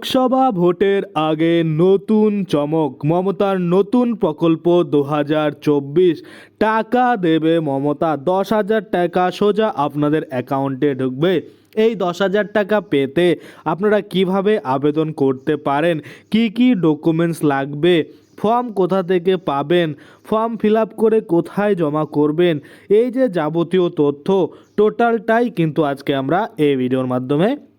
লোকসভা ভোটের আগে নতুন চমক, মমতার নতুন প্রকল্প দু হাজার চব্বিশ। টাকা দেবে মমতা, দশ হাজার টাকা সোজা আপনাদের অ্যাকাউন্টে ঢুকবে। এই দশ হাজার টাকা পেতে আপনারা কীভাবে আবেদন করতে পারেন? কি কি ডকুমেন্টস লাগবে? ফর্ম কোথা থেকে পাবেন? ফর্ম ফিল করে কোথায় জমা করবেন? এই যে যাবতীয় তথ্য, টোটালটাই কিন্তু আজকে আমরা এই ভিডিওর মাধ্যমে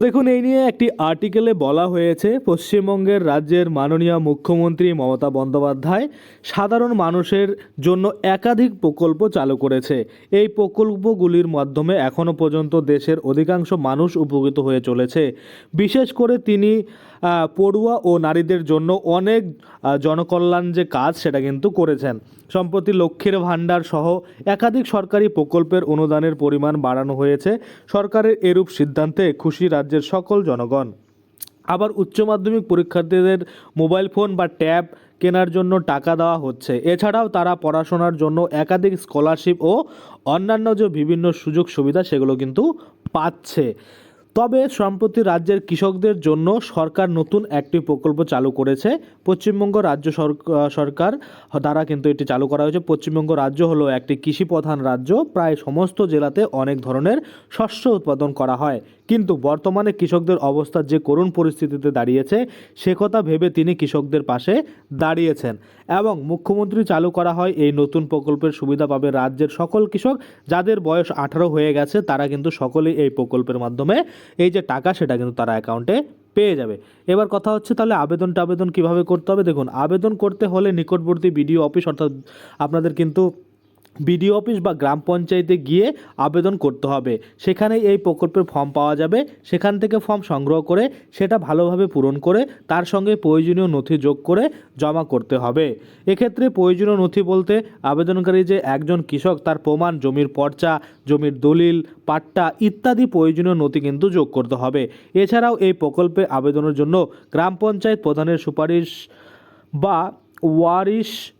দেখুন, এই নিয়ে একটি আর্টিকেলে বলা হয়েছে, পশ্চিমবঙ্গের রাজ্যের মাননীয় মুখ্যমন্ত্রী মমতা বন্দ্যোপাধ্যায় সাধারণ মানুষের জন্য একাধিক প্রকল্প চালু করেছে। এই প্রকল্পগুলির মাধ্যমে এখনও পর্যন্ত দেশের অধিকাংশ মানুষ উপকৃত হয়ে চলেছে। বিশেষ করে তিনি পড়ুয়া ও নারীদের জন্য অনেক জনকল্যাণ যে কাজ সেটা কিন্তু করেছেন। সম্প্রতি লক্ষ্মীর ভাণ্ডার সহ একাধিক সরকারি প্রকল্পের অনুদানের পরিমাণ বাড়ানো হয়েছে। সরকারের এরূপ সিদ্ধান্তে খুশি রাজ্যের সকল জনগণ। আবার উচ্চ মাধ্যমিক পরীক্ষার্থীদের মোবাইল ফোন বা ট্যাব কেনার জন্য টাকা দেওয়া হচ্ছে। এছাড়াও তারা পড়াশোনার জন্য একাধিক স্কলারশিপ ও অন্যান্য যে বিভিন্ন সুযোগ সুবিধা সেগুলো কিন্তু পাচ্ছে। তবে সম্প্রতি রাজ্যের কৃষকদের জন্য সরকার নতুন একটি প্রকল্প চালু করেছে। পশ্চিমবঙ্গ রাজ্য সরক- সরকার দ্বারা কিন্তু এটি চালু করা হয়েছে। পশ্চিমবঙ্গ রাজ্য হলো একটি কৃষি প্রধান রাজ্য। প্রায় সমস্ত জেলাতে অনেক ধরনের শস্য উৎপাদন করা হয়। কিন্তু বর্তমানে কৃষকদের অবস্থা যে করুণ পরিস্থিতিতে দাঁড়িয়েছে, সে কথা ভেবে তিনি কৃষকদের পাশে দাঁড়িয়েছেন। এবং মুখ্যমন্ত্রী চালু করা হয় এই নতুন প্রকল্পের সুবিধা পাবে রাজ্যের সকল কৃষক। যাদের বয়স আঠারো হয়ে গেছে, তারা কিন্তু সকলেই এই প্রকল্পের মাধ্যমে এই যে টাকা সেটা কিন্তু তারা অ্যাকাউন্টে পেয়ে যাবে। এবার কথা হচ্ছে তাহলে আবেদনটা আবেদন কীভাবে করতে হবে? দেখুন, আবেদন করতে হলে নিকটবর্তী বিডিও অফিস অর্থাৎ আপনাদের কিন্তু বিডিও অফিস বা গ্রাম পঞ্চায়েতে গিয়ে আবেদন করতে হবে। সেখানেই এই প্রকল্পের ফর্ম পাওয়া যাবে। সেখান থেকে ফর্ম সংগ্রহ করে সেটা ভালোভাবে পূরণ করে তার সঙ্গে প্রয়োজনীয় নথি যোগ করে জমা করতে হবে। এক্ষেত্রে প্রয়োজনীয় নথি বলতে আবেদনকারী যে একজন কৃষক, তার প্রমাণ, জমির পর্চা, জমির দলিল, পাট্টা ইত্যাদি প্রয়োজনীয় নথি কিন্তু যোগ করতে হবে। এছাড়াও এই প্রকল্পে আবেদনের জন্য গ্রাম পঞ্চায়েত প্রধানের সুপারিশ বা ওয়ারিশ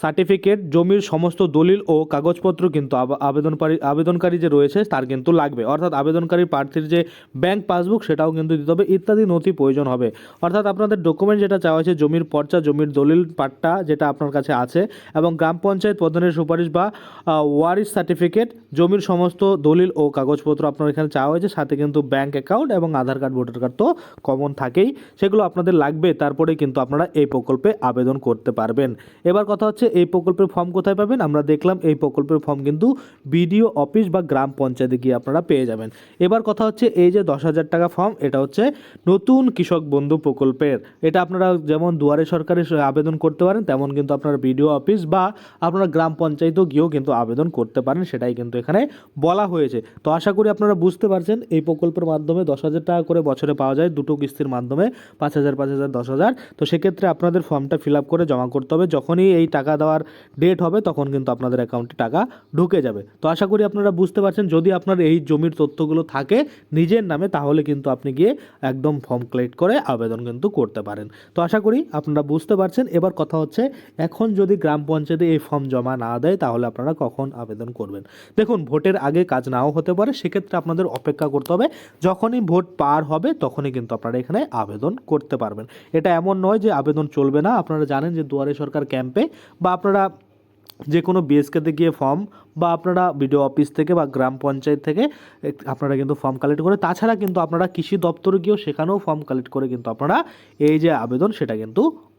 সার্টিফিকেট, জমির সমস্ত দলিল ও কাগজপত্র কিন্তু আব- আবেদনকারী আবেদনকারী যে রয়েছে তার কিন্তু লাগবে। অর্থাৎ আবেদনকারী প্রার্থীর যে ব্যাংক পাসবুক সেটাও কিন্তু দিতে হবে। ইত্যাদি নথি প্রয়োজন হবে। অর্থাৎ আপনাদের ডকুমেন্ট যেটা চাওয়া হয়েছে, জমির পর্চা, জমির দলিল পাট্টা যেটা আপনার কাছে আছে এবং গ্রাম পঞ্চায়েত প্রধানের সুপারিশ বা ওয়ারিশ সার্টিফিকেট জমির সমস্ত দলিল ও কাগজপত্র আপনার এখানে চাওয়া হয়েছে। সাথে কিন্তু ব্যাংক অ্যাকাউন্ট এবং আধার কার্ড ভোটার কার্ড তো কমন থাকেই। সেগুলো আপনাদের লাগবে। তারপরে কিন্তু আপনারা এই প্রকল্পে আবেদন করতে পারবেন। এবার কথা হচ্ছে এই প্রকল্পের ফর্ম কোথায় পাবেন? আমরা দেখলাম এই প্রকল্পের ফর্ম কিন্তু বিডিও অফিস বা গ্রাম পঞ্চায়েতে গিয়ে আপনারা পেয়ে যাবেন। এবার কথা হচ্ছে এই যে দশ হাজার টাকা ফর্ম এটা হচ্ছে নতুন কৃষক বন্ধু প্রকল্পের। এটা আপনারা যেমন দুয়ারে সরকারে আবেদন করতে পারেন, তেমন কিন্তু আপনারা বিডিও অফিস বা আপনারা গ্রাম পঞ্চায়েতেও গিয়েও কিন্তু আবেদন করতে পারেন, সেটাই কিন্তু এখানে বলা হয়েছে। তো আশা করি আপনারা বুঝতে পারছেন, এই প্রকল্পের মাধ্যমে দশ হাজার টাকা করে বছরে পাওয়া যায়, দুটো কিস্তির মাধ্যমে পাঁচ হাজার পাঁচ হাজার, দশ হাজার। তো সেক্ষেত্রে আপনাদের ফর্মটা ফিল আপ করে জমা করতে হবে। যখনই এই টাকা দেওয়ার ডেট হবে, তখন কিন্তু আপনাদের অ্যাকাউন্টে টাকা ঢুকে যাবে। তো আশা করি আপনারা বুঝতে পারছেন, যদি আপনার এই জমির তথ্যগুলো থাকে নিজের নামে, তাহলে কিন্তু আপনি গিয়ে একদম ফর্ম কালেক্ট করে আবেদন কিন্তু করতে পারেন। তো আশা করি আপনারা বুঝতে পারছেন। এবার কথা হচ্ছে, এখন যদি গ্রাম পঞ্চায়েতে এই ফর্ম জমা না দেয়, তাহলে আপনারা কখন আবেদন করবেন? দেখুন, ভোটের আগে কাজ নাও হতে পারে, সেক্ষেত্রে আপনাদের অপেক্ষা করতে হবে। যখনই ভোট পার হবে, তখনই কিন্তু আপনারা এখানে আবেদন করতে পারবেন। এটা এমন নয় যে আবেদন চলবে না। আপনারা জানেন যে দুয়ারে সরকার ক্যাম্পে বা আপনারা যে কোনো বিএসকেতে গিয়ে ফর্ম বা আপনারা বিডিও অফিস থেকে বা গ্রাম পঞ্চায়েত থেকে আপনারা কিন্তু ফর্ম কালেক্ট করে, তাছাড়া কিন্তু আপনারা কৃষি দপ্তরে গিয়েও সেখানেও ফর্ম কালেক্ট করে কিন্তু আপনারা এই যে আবেদন সেটা কিন্তু